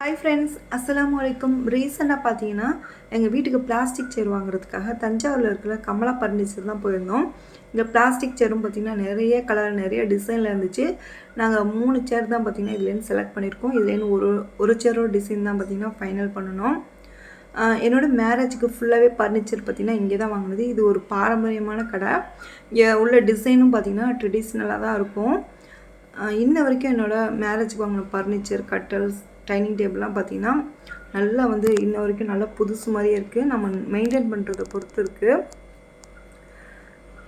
Hi friends அஸ்லாம் வலைக்கும் ரீசெண்டாக பார்த்தீங்கன்னா எங்கள் வீட்டுக்கு பிளாஸ்டிக் சேர் வாங்குறதுக்காக தஞ்சாவூரில் இருக்கிற கமலா பர்னிச்சர் தான் போயிருந்தோம். இங்கே பிளாஸ்டிக் சேரும் பார்த்தீங்கன்னா நிறைய கலர் நிறைய டிசைனில் இருந்துச்சு. நாங்கள் மூணு சேர் தான் பார்த்தீங்கன்னா இதுலேருந்து செலக்ட் பண்ணியிருக்கோம். இதுலேருந்து ஒரு ஒரு சேரோட டிசைன் தான் பார்த்தீங்கன்னா ஃபைனல் பண்ணணும் என்னோடய மேரேஜுக்கு ஃபுல்லாகவே பர்னிச்சர் பார்த்திங்கன்னா இங்கே தான் வாங்கினது. இது ஒரு பாரம்பரியமான கடை. இங்கே உள்ள டிசைனும் பார்த்தீங்கன்னா ட்ரெடிஷ்னலாக தான் இருக்கும். இன்ன வரைக்கும் என்னோடய மேரேஜுக்கு வாங்கின பர்னிச்சர் கட்டல்ஸ் டைனிங் டேபிள்லாம் பார்த்தீங்கன்னா நல்லா வந்து இன்ன வரைக்கும் நல்லா புதுசு மாதிரியே இருக்குது நம்ம மெயின்டைன் பண்ணுறதை பொறுத்து இருக்குது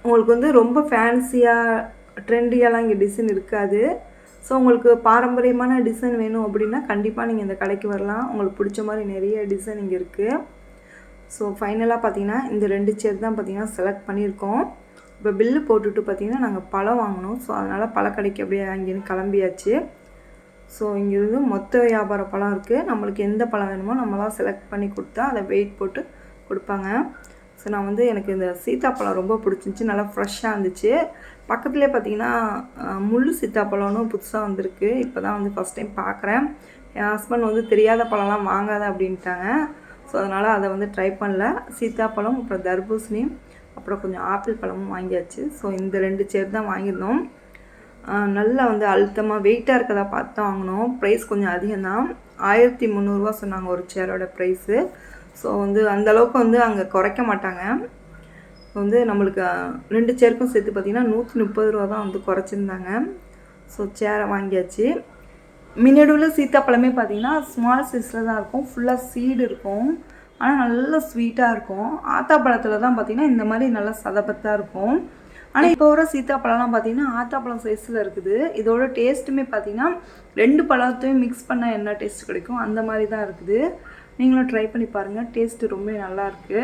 உங்களுக்கு வந்து ரொம்ப ஃபேன்சியாக ட்ரெண்டியாலாம் இங்கே டிசைன் இருக்காது. ஸோ உங்களுக்கு பாரம்பரியமான டிசைன் வேணும் அப்படின்னா கண்டிப்பாக நீங்கள் இந்த கடைக்கு வரலாம். உங்களுக்கு பிடிச்ச மாதிரி நிறைய டிசைன் இங்கே இருக்குது ஸோ ஃபைனலாக பார்த்தீங்கன்னா இந்த ரெண்டு சேர் தான் பார்த்தீங்கன்னா செலக்ட் பண்ணியிருக்கோம். இப்போ பில்லு போட்டுட்டு பார்த்தீங்கன்னா நாங்கள் பழம் வாங்கினோம் ஸோ அதனால் பழக்கடைக்கு அப்படியே அங்கேருந்து கிளம்பியாச்சு. ஸோ இங்கே இருந்து மொத்த வியாபார பழம் இருக்குது நம்மளுக்கு எந்த பழம் வேணுமோ நம்மளாம் செலக்ட் பண்ணி கொடுத்தா அதை வெயிட் போட்டு கொடுப்பாங்க. ஸோ நான் வந்து எனக்கு இந்த சீத்தாப்பழம் ரொம்ப பிடிச்சிருந்துச்சி. நல்லா ஃப்ரெஷ்ஷாக இருந்துச்சு. பக்கத்துலேயே பார்த்தீங்கன்னா முள் முள்ளு சீத்தாப்பழம்னு புதுசாக வந்திருக்கு. இப்போ தான் வந்து ஃபஸ்ட் டைம் பார்க்குறேன் என் ஹஸ்பண்ட் வந்து தெரியாத பழம்லாம் வாங்காத அப்படின்ட்டாங்க. ஸோ அதனால் அதை வந்து ட்ரை பண்ணல. சீத்தாப்பழம் அப்புறம் தர்பூசணி அப்புறம் கொஞ்சம் ஆப்பிள் பழமும் வாங்கியாச்சு. ஸோ இந்த ரெண்டு சேர் தான் வாங்கியிருந்தோம். நல்லா வந்து அழுத்தமாக வெயிட்டாக இருக்கதா பார்த்து வாங்கினோம். ப்ரைஸ் கொஞ்சம் அதிகம்தான். ஆயிரத்தி முந்நூறுரூவா சொன்னாங்க ஒரு சேரோட ப்ரைஸு ஸோ வந்து அந்த அளவுக்கு வந்து அங்கே குறைக்க மாட்டாங்க. வந்து நம்மளுக்கு ரெண்டு சேருக்கும் சேர்த்து பார்த்திங்கன்னா நூற்றி முப்பது ரூபா தான் வந்து குறைச்சிருந்தாங்க. ஸோ சேரை வாங்கியாச்சு. மின்னடுவில் சீத்தாப்பழமே பார்த்திங்கன்னா ஸ்மால் சைஸில் தான் இருக்கும். ஃபுல்லாக சீடு இருக்கும். ஆனால் நல்லா ஸ்வீட்டாக இருக்கும். ஆத்தாப்பழத்தில் தான் பார்த்தீங்கன்னா இந்த மாதிரி நல்லா சதபத்தாக இருக்கும். ஆனால் இப்போ வர சீத்தாப்பழம்லாம் பார்த்தீங்கன்னா ஆத்தாப்பழம் சைஸில் இருக்குது. இதோட டேஸ்ட்டுமே பார்த்தீங்கன்னா ரெண்டு பழத்தையும் மிக்ஸ் பண்ணால் என்ன டேஸ்ட் கிடைக்கும்? அந்த மாதிரி தான் இருக்குது. நீங்களும் ட்ரை பண்ணி பாருங்கள் டேஸ்ட்டு ரொம்ப நல்லாயிருக்கு